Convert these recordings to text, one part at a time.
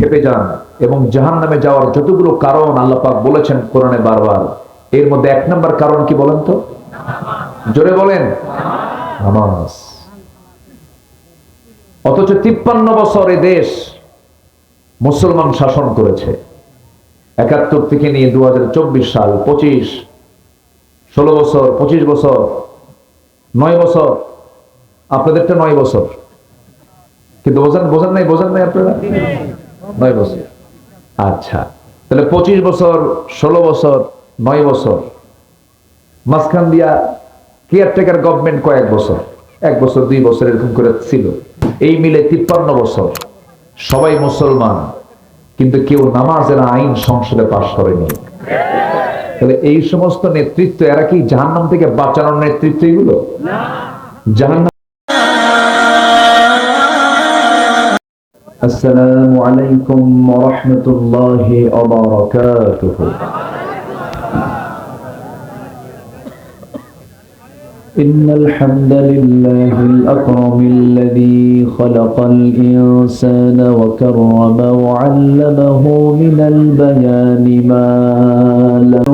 খেপে যান এবং জাহান নামে যাওয়ার যতগুলো কারণ আল্লাহ পাক বলেছেন কোরআনে বারবার। এর মধ্যে এক নম্বর কারণ কি বলেন তো? জোরে বলেন। নামাজ। অথচ তিপ্পান্ন বছর এ দেশ মুসলমান শাসন করেছে। একাত্তর থেকে নিয়ে দু হাজার চব্বিশ সাল, পঁচিশ, ষোলো বছর, পঁচিশ বছর, নয় বছর। আপনাদেরটা নয় বছর। কিন্তু বোঝান বোঝান নাই বোঝান নাই আপনারা? নয় বছর। আচ্ছা তাহলে পঁচিশ বছর, ষোলো বছর, নয় বছর। মাঝখান দিয়া কেয়ারটেকার গভর্নমেন্ট কয়েক বছর, এক বছর, দুই বছর এরকম করে ছিল। এই মিলে তিপ্পান্ন বছর। সবাই মুসলমান, কিন্তু কেউ নামাজের আইন সংসদে পাশ করেনি। তাহলে এই সমস্ত নেতৃত্ব, এরা কি জাহান্নাম থেকে বাঁচানোর নেতৃত্ব এগুলো? জাহান্নাম السلام عليكم ورحمة الله وبركاته. إن الحمد لله الأكرم الذي خلق الإنسان وكرم وعلمه من البيان ما له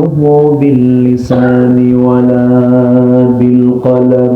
باللسان ولا بالقلم.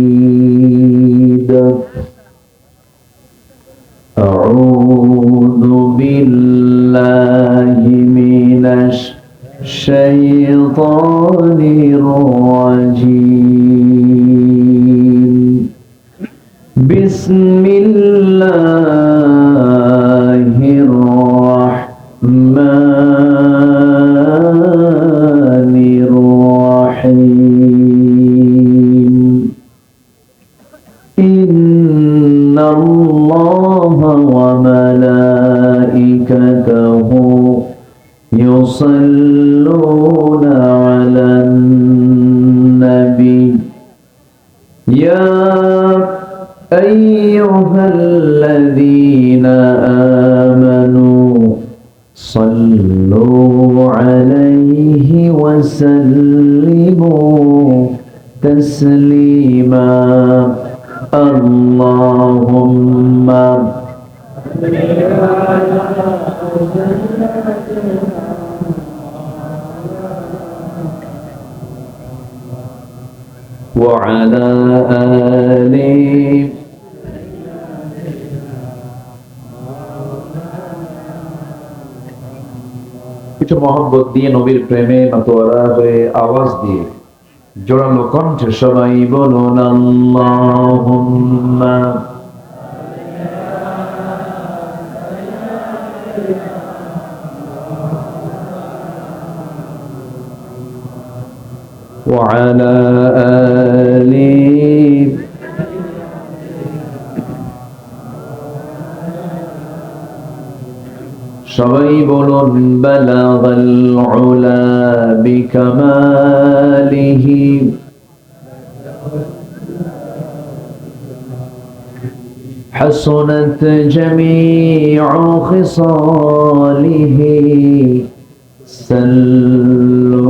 تسليما اللهم وعلى آله কিছু মহব্বত দিয়ে নবীর প্রেমে মাতোয়ারা হয়ে আওয়াজ দিয়ে জোরালো কণ্ঠে সবাই বলুন আল্লাহুম্মা وعلى آله সবাই বলুন বালাগাল উলা বিকামালিহি حسنت جميع خصاله سلوا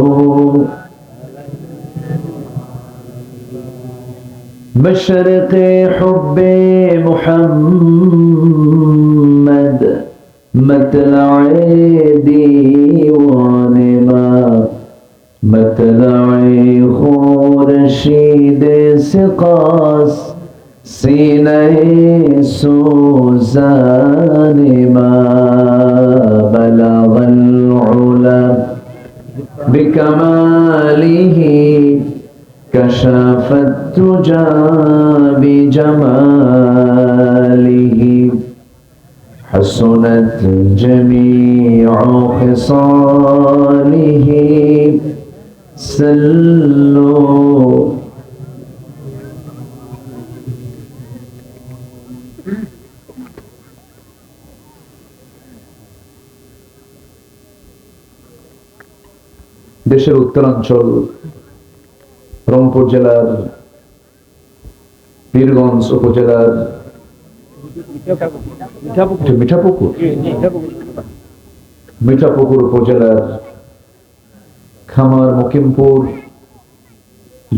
مشرق حب كشف الدجى بجماله حسنت جميع خصاله سلوا দেশের উত্তরাঞ্চল রংপুর জেলার পীরগঞ্জ উপজেলার মিঠাপুকুর। মিঠাপুকুর। উপজেলার খামার মকিমপুর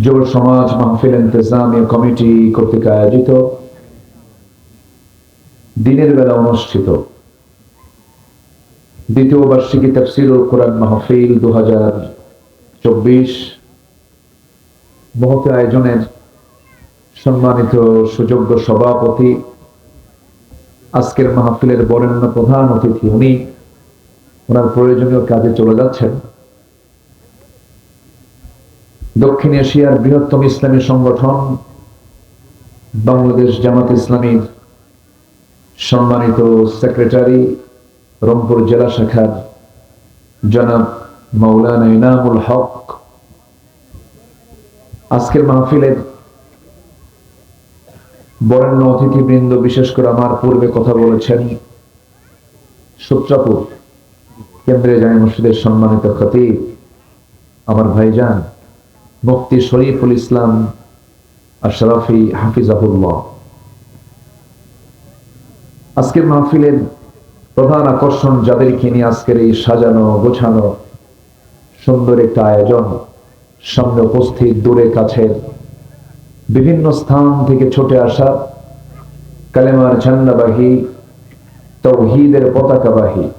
যুব সমাজ মাহফিল ইন্তজামীয় কমিটি কর্তৃক আয়োজিত। দিনের বেলা অনুষ্ঠিত। দ্বিতীয় বার্ষিকী তফসিরুল কোরআন মাহফিল দু হাজার চব্বিশ। মহতি আয়োজনের সম্মানিত সুযোগ্য সভাপতি, আজকের মাহফিলের বরেণ্য প্রধান অতিথি উনি, ওনার প্রয়োজনীয় কাজে চলে যাচ্ছেন। দক্ষিণ এশিয়ার বৃহত্তম ইসলামী সংগঠন, বাংলাদেশ জামাত ইসলামীর সম্মানিত সেক্রেটারি, রংপুর জেলা শাখার জনাব মৌলানা ইনামুল হক। আজকের মাহফিলের বরেণ্য অতিথিবৃন্দ, বিশেষ করে আমার পূর্বে কথা বলেছেন সূত্রাপুর কেন্দ্রীয় জামে মসজিদের সম্মানিত খতিব, আমার ভাইজান, মুফতি শরীফুল ইসলাম আশরাফি হাফিজাহুল্লাহ। আজকের মাহফিলের প্রধান আকর্ষণ যাদেরকে নিয়ে আজকের এই সাজানো, গোছানো সুন্দর একটা আয়োজন, সামনে উপস্থিত দূরে কাছের বিভিন্ন স্থান থেকে ছুটে আসা কালেমার ঝান্ডাবাহী, তৌহিদের পতাকাবাহী,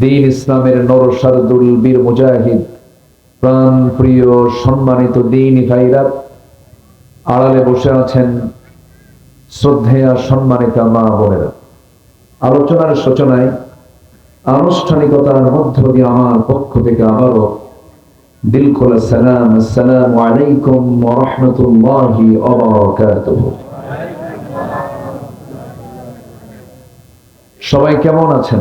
দিন ইসলামের নরসারদুল বীর মুজাহিদ প্রাণ প্রিয় সম্মানিত দিন ভাইরা, আড়ালে বসে আছেন শ্রদ্ধেয়া সম্মানিতা মা বোনেরা। আলোচনার সূচনায় আনুষ্ঠানিকতার মধ্য দিয়ে আমার পক্ষ থেকে আবারও দিল খোলা সালাম, আসসালাম আলাইকুম রহমতুল্লাহি সবাই কেমন আছেন?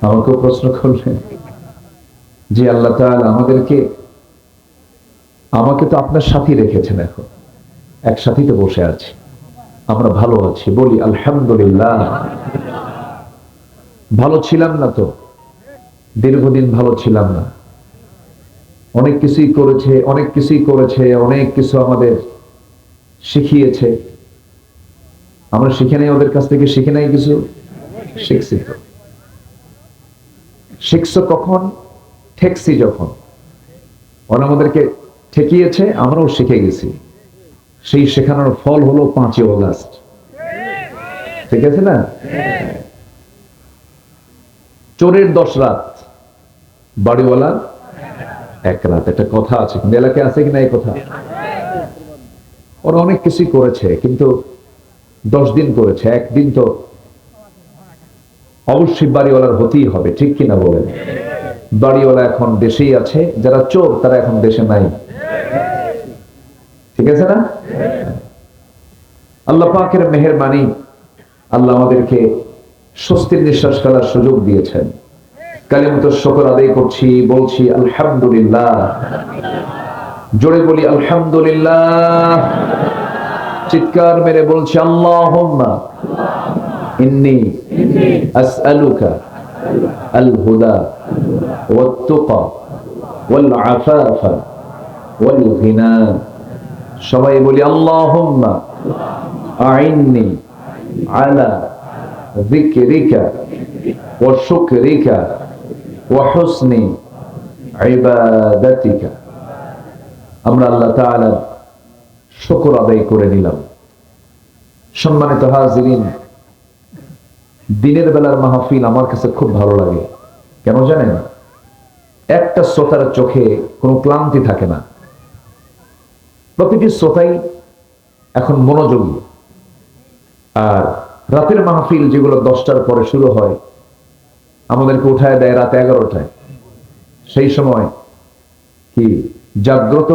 আমাকেও প্রশ্ন করলেন। যে আল্লাহ তাআলা আমাদেরকে, আমাকে তো আপনার সাথী রেখেছেন এখন। এক সাথীতে বসে আছি। আমরা ভালো আছি, বলি আলহামদুলিল্লাহ। ভালো ছিলাম না তো। দীর্ঘদিন ভালো ছিলাম না। অনেক কিছুই করেছে অনেক কিছুই করেছে অনেক কিছু আমাদের শিখিয়েছে। আমরা শিখে নাই ওদের কাছ থেকে শিখে নাই কিছু? শিখছি তো। শিখছো কখন? ঠেকছি যখন। ওরা আমাদেরকে ঠেকিয়েছে আমরাও শিখে গেছি। সেই শেখানোর ফল হলো পাঁচই অগাস্ট। ঠিক আছে না? চোরের দশ রাত। বাড়িওয়ালা? এক রাত একটা কথা আছে। এলাকায় আছে কিনা এই কথা? ওরা অনেক কিছুই করেছে, কিন্তু দশ দিন করেছে, একদিন তো অবশ্যই বাড়িওয়ালার হতেই হবে, ঠিক কিনা বলেন? বাড়িওয়ালা এখন দেশেই আছে, যারা চোর, তারা এখন দেশে নাই। ঠিক আছে না? আল্লাহ পাকের মেহরবানি আল্লাহ আমাদেরকে স্বস্তির নিঃশ্বাস ফেলার সুযোগ দিয়েছেন। কালিমত শকর আদায় করছি বলছি আলহামদুলিল্লাহ জোরে বলি আলহামদুলিল্লাহ চিৎকার মেরে বলছি আল্লাহ ইন্নি আসআলুকা আল হুদা والتقى والعفاف والغنى সবাই বলি আল্লাহুম্মা আইন্নি আলা যিকরিকা ওয়া শুকরিকা ওয়া হুসনি ইবাদাতিকা। আমরা আল্লাহ তাআলার শুকর আদায় করে নিলাম। সম্মানিত হাজিরিন, দিনের বেলার মাহফিল আমার কাছে খুব ভালো লাগে। কেন জানেন? একটা শ্রোতার চোখে কোনো ক্লান্তি থাকে না। প্রতিটি শ্রোতাই এখন মনোযোগী। আর রাতের মাহফিল যেগুলো দশটার পরে শুরু হয় আমাদেরকে উঠায় দেয় রাত এগারোটায়। সেই সময় কি জাগ্রত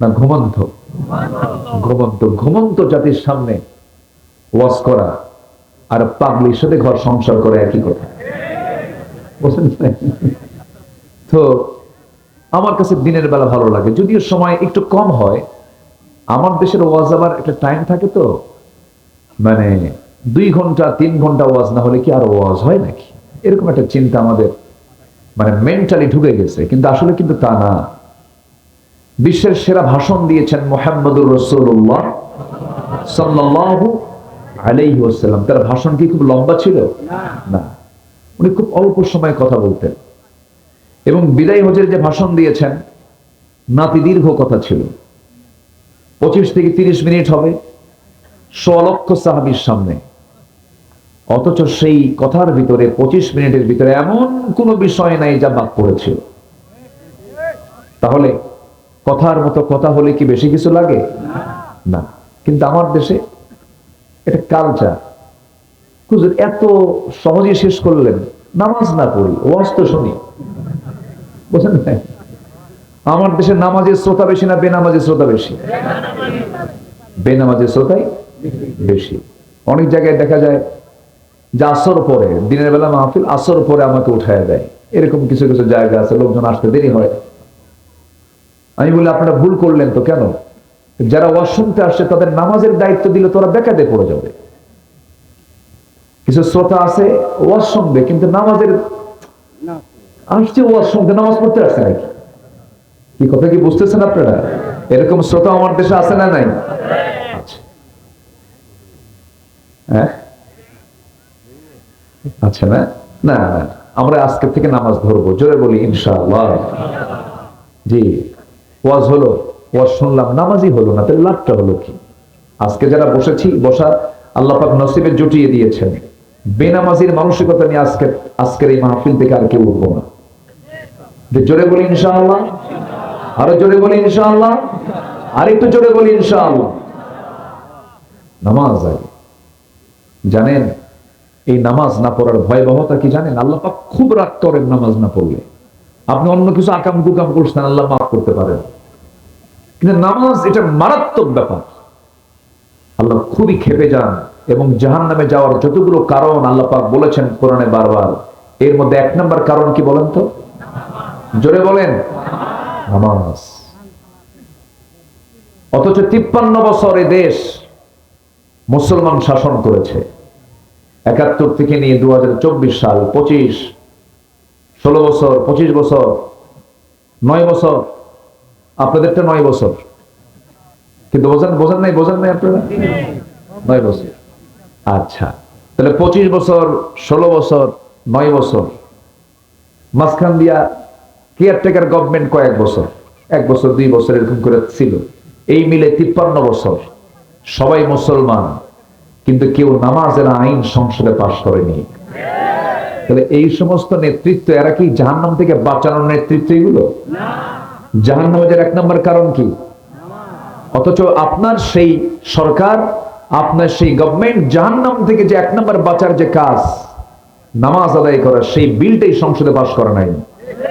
না ঘুমন্ত? ঘুমন্ত ঘুমন্ত জাতির সামনে ওয়াজ করা আর পাগলির সাথে ঘর সংসার করে একই কথা। তো আমার কাছে দিনের বেলা ভালো লাগে, যদিও সময় একটু কম হয়। আমার দেশের ওয়াজ আবার একটা টাইম থাকে তো। মানে দুই ঘণ্টা, তিন ঘণ্টা ওয়াজ না হলে কি আর ওয়াজ হয় নাকি? এরকম একটা চিন্তা আমাদের মানে মেন্টালি ঢুকে গেছে, কিন্তু আসলে কিন্তু তা না। বিশ্বের সেরা ভাষণ দিয়েছেন মোহাম্মদুর রসুল্লাহ সাল্লাল্লাহু আলাইহি তার ভাষণ কি খুব লম্বা ছিল? না। উনি খুব অল্প সময়ে কথা বলতেন। এবং বিদায় হজের যে ভাষণ দিয়েছেন, নাতি দীর্ঘ কথা ছিল। পঁচিশ থেকে তিরিশ মিনিট হবে লক্ষ সাহাবির সামনে। অথচ সেই কথার ভিতরে, পঁচিশ মিনিটের ভিতরে এমন কোনো বিষয় নাই যা বাদ পড়েছিল। তাহলে কথার মতো কথা হলে কি বেশি কিছু লাগে? না। কিন্তু আমার দেশে এটা কালচার হুজুর, এত সহজে শেষ করলেন। নামাজ না পড়ি, ওয়াজ তো শুনি। বুঝলেন আমার দেশে নামাজের শ্রোতা বেশি না বেনামাজের শ্রোতা বেশি? বেনামাজের শ্রোতাই বেশি। অনেক জায়গায় দেখা যায় যে আসর পরে দিনের বেলা মাহফিল আসর পরে আমাকে উঠায় দেয়। এরকম কিছু কিছু জায়গা আছে লোকজন আসতে দেরি হয়। আমি বলি আপনারা ভুল করলেন তো কেন? যারা ওয়াজ শুনতে আসছে তাদের নামাজের দায়িত্ব দিলে তোরা বেকাতে পড়ে যাবে। কিছু শ্রোতা আছে ওয়াজ শুনবে কিন্তু নামাজের আসছে ওয়াজ শুনতে নামাজ পড়তে আসছে নাকি? কি কথা কি বুঝতেছেন আপনারা? এরকম শ্রোতা আমার দেশে আছে না নাই? আচ্ছা। হ্যাঁ? আচ্ছা না না না, আমরা আজকে থেকে নামাজ ধরবো। জোরে বলি, ইনশাআল্লাহ। জি, ওয়াজ হলো, ওয়াজ শুনলাম, নামাজই হলো না, তাহলে লাভটা হলো কি? আজকে যারা বসেছি বসা আল্লাহ পাক নসিবে জুটিয়ে দিয়েছেন। বেনামাজির মানসিকতা নিয়ে আজকে, আজকের এই মাহফিল থেকে আর কেউ উঠবো না। জোরে বলি, ইনশাআল্লাহ? আরও জোরে বলি, ইনশাআল্লাহ? আর একটু জোরে বলি, ইনশাআল্লাহ। নামাজ জানেন এই নামাজ না পড়ার ভয়াবহতা কি জানেন? আল্লাহ পাক খুব রাগ করেন নামাজ না পড়লে। আপনি অন্য কিছু আকাম কুকাম করছেন, আল্লাহ মাফ করতে পারেন। কিন্তু নামাজ এটা মারাত্মক ব্যাপার। আল্লাহ খুবই খেপে যান এবং জাহান নামে যাওয়ার যতগুলো কারণ আল্লাহ পাক বলেছেন কোরআনে বারবার। এর মধ্যে এক নম্বর কারণ কি বলেন তো? জোরে বলেন। নামাজ। অথচ তিপ্পান্ন বছর এ দেশ মুসলমান শাসন করেছে। একাত্তর থেকে নিয়ে দু হাজার চব্বিশ সাল, পঁচিশ, ষোলো বছর, পঁচিশ বছর, নয় বছর, আপনাদেরটা নয় বছর। কিন্তু বোঝেন বোঝেন নাই বোঝেন নাই আপনারা? নয় বছর। আচ্ছা তাহলে পঁচিশ বছর, ষোলো বছর, নয় বছর। মাঝখান দিয়া কেয়ারটেকার গভর্নমেন্ট কয়েক বছর, এক বছর, দুই বছর এরকম করে ছিল। এই মিলে তিপ্পান্ন বছর। সবাই মুসলমান। কিন্তু কেউ নামাজের আইন সংসদে পাশ করেনি। তাহলে এই সমস্ত নেতৃত্ব এরা কি জাহান্নাম থেকে বাঁচানোর নেতৃত্ব এগুলো? জাহান্নামের এক নম্বর কারণ কি? অথচ আপনার সেই সরকার আপনার সেই গভর্নমেন্ট জাহান্নাম থেকে যে এক নম্বর বাঁচার যে কাজ নামাজ আদায় করা সেই বিলটাই সংসদে পাশ করা নাই।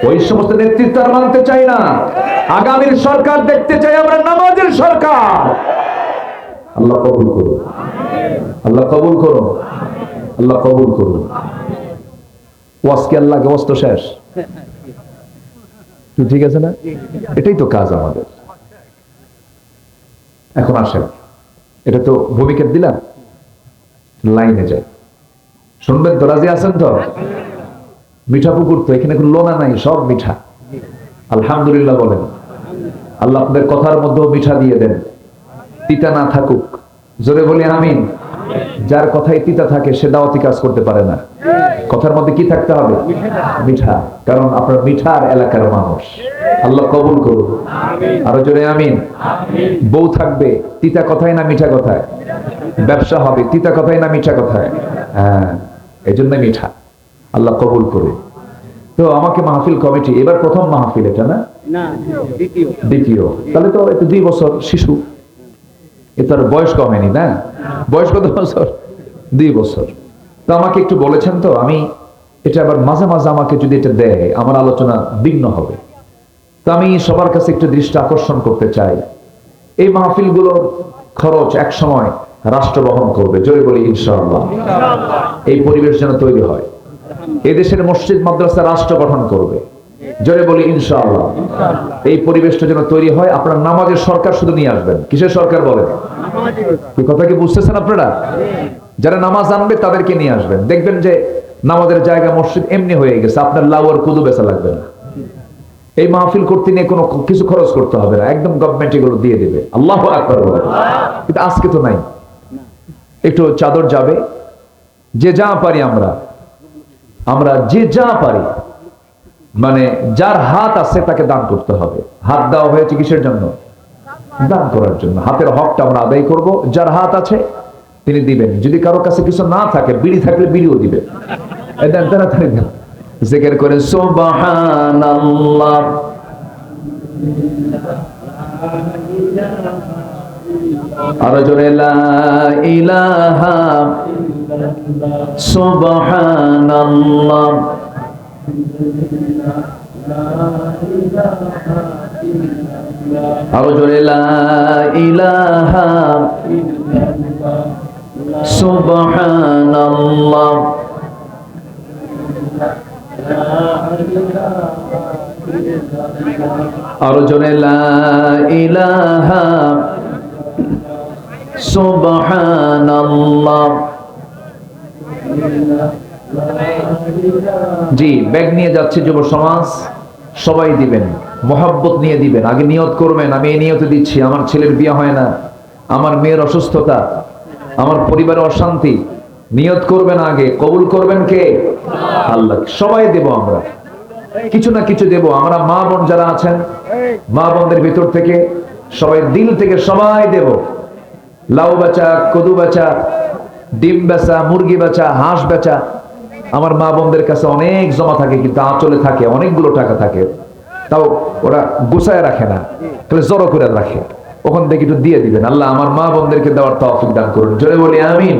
ওই সমস্ত নেতৃত্ব আর মানতে চাই না। আগামীর সরকার দেখতে চাই আমরা নামাজের সরকার। আল্লাহ কবুল করুন আল্লাহ কবুল করুন আল্লাহ কবুল করুন ওয়াজকে আল্লাহকে ওয়াজ তো শেষ? ঠিক আছে না? এটাই তো কাজ আমাদের। এখন আসেন। এটা তো ভূমিকা দিলাম। লাইনে যায় শুনবেন তো, রাজি আছেন তো? মিঠা পুকুর তো, এখানে কোনো লোনা নাই, সব মিঠা। আলহামদুলিল্লাহ বলেন। আল্লাহ আপনাদের কথার মধ্যেও মিঠা দিয়ে দেন। তিতা না থাকুক। জোরে বলি আমিন। যার কথায় তিতা থাকে সে দাওয়াতি কাজ করতে পারে না। কথার মধ্যে কি থাকতে হবে? মিঠা। কারণ আপনার মিঠার এলাকার মানুষ। আল্লাহ কবুল করুন আরও জোরে আমিন। বউ থাকবে তিতা কথাই না মিঠা কথায়? ব্যবসা হবে তিতা কথাই না মিঠা কথায়? হ্যাঁ এই জন্য মিঠা। আল্লাহ কবুল করুন তো আমাকে মাহফিল কমিটি এবার প্রথম মাহফিল এটা না? দ্বিতীয়। তাহলে তো দুই বছর শিশু। এ তো আর বয়স কমেনি না? বয়স কত বছর? দুই বছর। তো আমাকে একটু বলেছেন তো আমি এটা আবার মাঝে মাঝে আমাকে যদি এটা দেয় আমার আলোচনা ভিন্ন হবে। তো আমি সবার কাছে একটু দৃষ্টি আকর্ষণ করতে চাই। এই মাহফিলগুলোর খরচ এক সময় রাষ্ট্র বহন করবে জোরে বলি ইনশাআল্লাহ। এই পরিবেশ যেন তৈরি হয়। এদেশের মসজিদ মাদ্রাসা রাষ্ট্র গঠন করবে। জোরে বলি ইনশাআল্লাহ। এই পরিবেশটা যেন তৈরি হয় আপনার নামাজের সরকার শুধু নিয়ে আসবেন। কিসের সরকার বলেন? এই কথা কি বুঝতেছেন আপনারা? যারা নামাজ আনবে তাদেরকে নিয়ে আসবেন। দেখবেন যে নামাজের জায়গা মসজিদ এমনি হয়ে গেছে আপনার লাউ আর কুদু বেচা লাগবে না। এই মাহফিল করতে নিয়ে কোনো কিছু খরচ করতে হবে না। একদম গভর্নমেন্ট এগুলো দিয়ে দেবে। আল্লাহ আকবার বলে। কিন্তু আজকে তো নাই। একটু চাদর যাবে। যে যা পারি আমরা। আমরা যে যা পারি মানে যার হাত আছে তাকে দান করতে হবে। হাত দেওয়া হয়েছে কিসের জন্য? দান করার জন্য। হাতের হকটা আমরা আদায় করব। যার হাত আছে, তিনি দিবেন। যদি কারও কাছে কিছু না থাকে, বিড়ি থাকলে বিড়িও দিবেন। দেন তাড়াতাড়ি দেন। জিকির করে সুবহানাল্লাহ। আরও জোরে ইলাহা সুবহানাল্লাহ। আরও জোরে লা ইলাহা সুবহানাল্লাহ আরও জোরে লা ইলাহা সুবহানাল্লাহ। জি, ব্যাগ নিয়ে যাচ্ছে যুব সমাজ। সবাই দিবেন, মোহাব্বত নিয়ে দিবেন। আগে নিয়ত করবেন, আমি এই নিয়তে দিচ্ছি, আমার ছেলের বিয়ে হয় না, আমার মেয়ের অসুস্থতা, আমার পরিবারে অশান্তি। নিয়ত করবেন আগে, কবুল করবেন কে? আল্লাহ। সবাই দেব আমরা। কিছু না কিছু দেব। আমরা মা বোন যারা আছেন, মা বোনদের ভিতর থেকে সবাই দিল থেকে সবাই দেব। লাউ বেচা, কদু বেচা, ডিম বেচা, মুরগি বেচা, হাঁস বেচা আমার মা বোনদের কাছে অনেক জমা থাকে কিন্তু আঁচলে থাকে অনেকগুলো টাকা থাকে। তাও ওরা গুছায় রাখে না তাহলে জড়ো করে রাখে। ওখান থেকে একটু দিয়ে দিবেন। আল্লাহ আমার মা বোনদেরকে দেওয়ার তৌফিক দান করুন। জোরে বলি আমিন।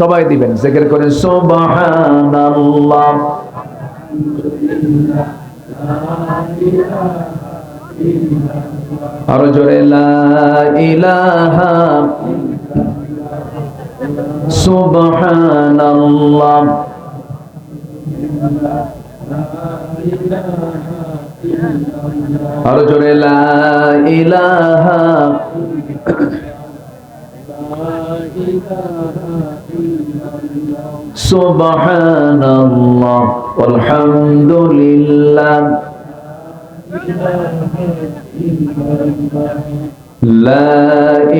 সবাই দিবেন জিকির করে সুবহানাল্লাহ। আরও জোরে লা ইলাহা সুবহানাল্লাহ। আরও জোরে লা ইলাহা লা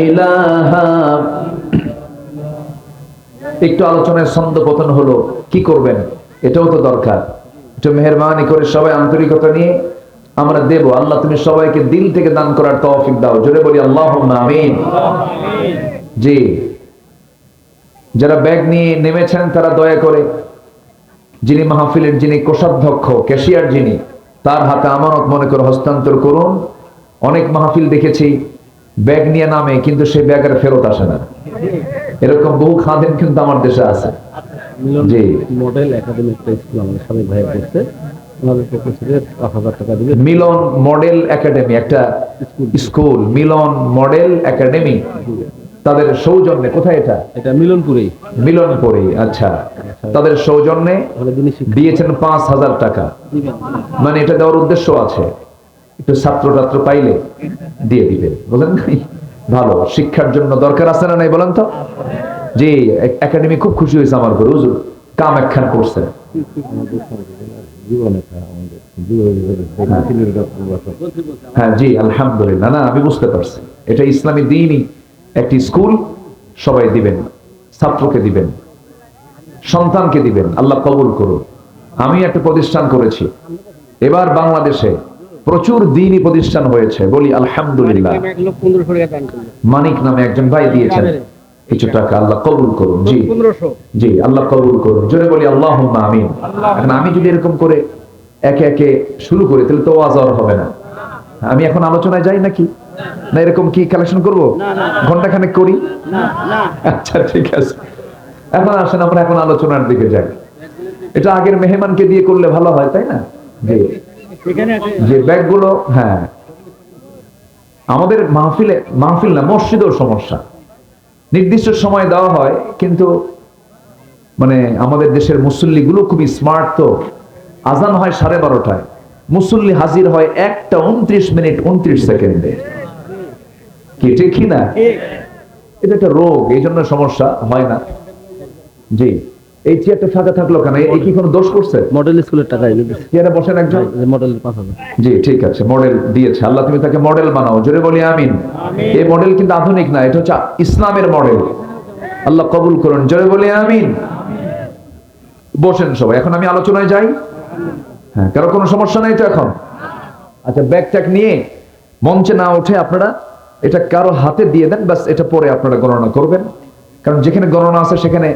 ইলাহা একটু আলোচনায় ছন্দ পতন হলো, কি করবেন? এটাও তো দরকার। একটু মেহরবানি করে সবাই আন্তরিকতা নিয়ে আমরা দেব। আল্লাহ, তুমি সবাইকে দিল থেকে দান করার তৌফিক দাও। জোরে বলি আল্লাহ আমিন। জি। যারা ব্যাগ নিয়ে নেমেছেন, তারা দয়া করে, যিনি মাহফিলের, যিনি কোষাধ্যক্ষ, ক্যাশিয়ার যিনি, তার হাতে আমানত মনে করে হস্তান্তর করুন। অনেক মাহফিল দেখেছি, ব্যাগ নিয়ে নামে, কিন্তু সেই ব্যাগ আর ফেরত আসে না। এরকম বহু খাদেন কিন্তু আমার দেশে আছে। মিলন জি। মডেল একাডেমি একটা স্কুল আমাদের স্বামী করছে মিলন মডেল একাডেমি একটা স্কুল। Milan model academy. তাদের সৌজন্যে কোথায় এটা? এটা মিলনপুরেই। মিলনপুরে আচ্ছা। তাদের সৌজন্যে দিয়েছেন পাঁচ হাজার টাকা। মানে এটা দেওয়ার উদ্দেশ্য আছে। একটু ছাত্র ছাত্র পাইলে দিয়ে দিবেন বলেন নাই? ভালো, শিক্ষার জন্য দরকার আছে না নাই বলেন তো? জি, একাডেমি খুব খুশি হয়েছে আমার ঘরে হুজুর। কাম একখান করছেন হ্যাঁ জি, আলহামদুলিল্লাহ। না, আমি বুঝতে পারছি। এটা ইসলামী দিনই একটি স্কুল, সবাই দিবেন, ছাত্রকে দিবেন, সন্তানকে দিবেন, আল্লাহ কবুল করুন। আমি একটা প্রতিষ্ঠান করেছি। এবার বাংলাদেশে প্রচুর দিনই প্রতিষ্ঠান হয়েছে। বলি আলহামদুলিল্লাহ। মানিক নামে একজন ভাই দিয়েছেন। কিছু টাকা আল্লাহ কবুল করুন। জি। জি আল্লাহ কবুল করুন। জোরে বলি আল্লাহ আমিন। এখন আমি যদি এরকম করে একে একে শুরু করি তাহলে তো ওয়াজ আর হবে না। আমি এখন আলোচনায় যাই নাকি? না এরকম কি কালেকশন করব? ঘণ্টা খানেক করি? আচ্ছা ঠিক আছে। এখন আসেন আমরা এখন আলোচনার দিকে যাই। এটা আগের মেহমানকে দিয়ে করলে ভালো হয় তাই না? জি। যে ব্যাগগুলো হ্যাঁ। আমাদের মাহফিলে মাহফিল না মসজিদেও সমস্যা। নির্দিষ্ট সময় দেওয়া হয় কিন্তু মানে আমাদের দেশের মুসল্লিগুলো খুবই স্মার্ট তো। আজান হয় সাড়ে বারোটায়। মুসল্লি হাজির হয় একটা উনত্রিশ মিনিট উনত্রিশ সেকেন্ডে। কি ঠিক না? এটা একটা রোগ এই জন্য সমস্যা হয় না। জি। এই চেয়ারটা ফাঁকা থাকল কেন? এই কি কোনো দোষ করছে? মডেল স্কুলের দিতেছে। চেয়ারে বসেন একজন। মডেল জি ঠিক আছে মডেল দিয়েছে। আল্লাহ তুমি তাকে মডেল বানাও। জোরে বলি আমিন। এই মডেল কিন্তু আধুনিক না এটা হচ্ছে ইসলামের মডেল আল্লাহ কবুল করুন। জোরে বলি আমিন। বসেন সবাই এখন আমি আলোচনায় যাই। হ্যাঁ কারও কোনো সমস্যা নাই তো এখন? আচ্ছা ব্যাগ ট্যাগ নিয়ে মঞ্চে না উঠে আপনারা এটা কারও হাতে দিয়ে দেন বাস এটা পরে আপনারা গণনা করবেন। কারণ যেখানে গণনা আছে সেখানে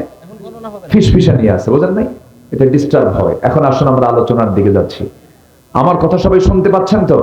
ফিসফিসা নিয়ে আছে, বোঝেন নাই? এটা ডিস্টার্ব হয়। এখন আসুন, আমরা আলোচনার দিকে যাচ্ছি। আমার কথা সবাই শুনতে পাচ্ছেন তো?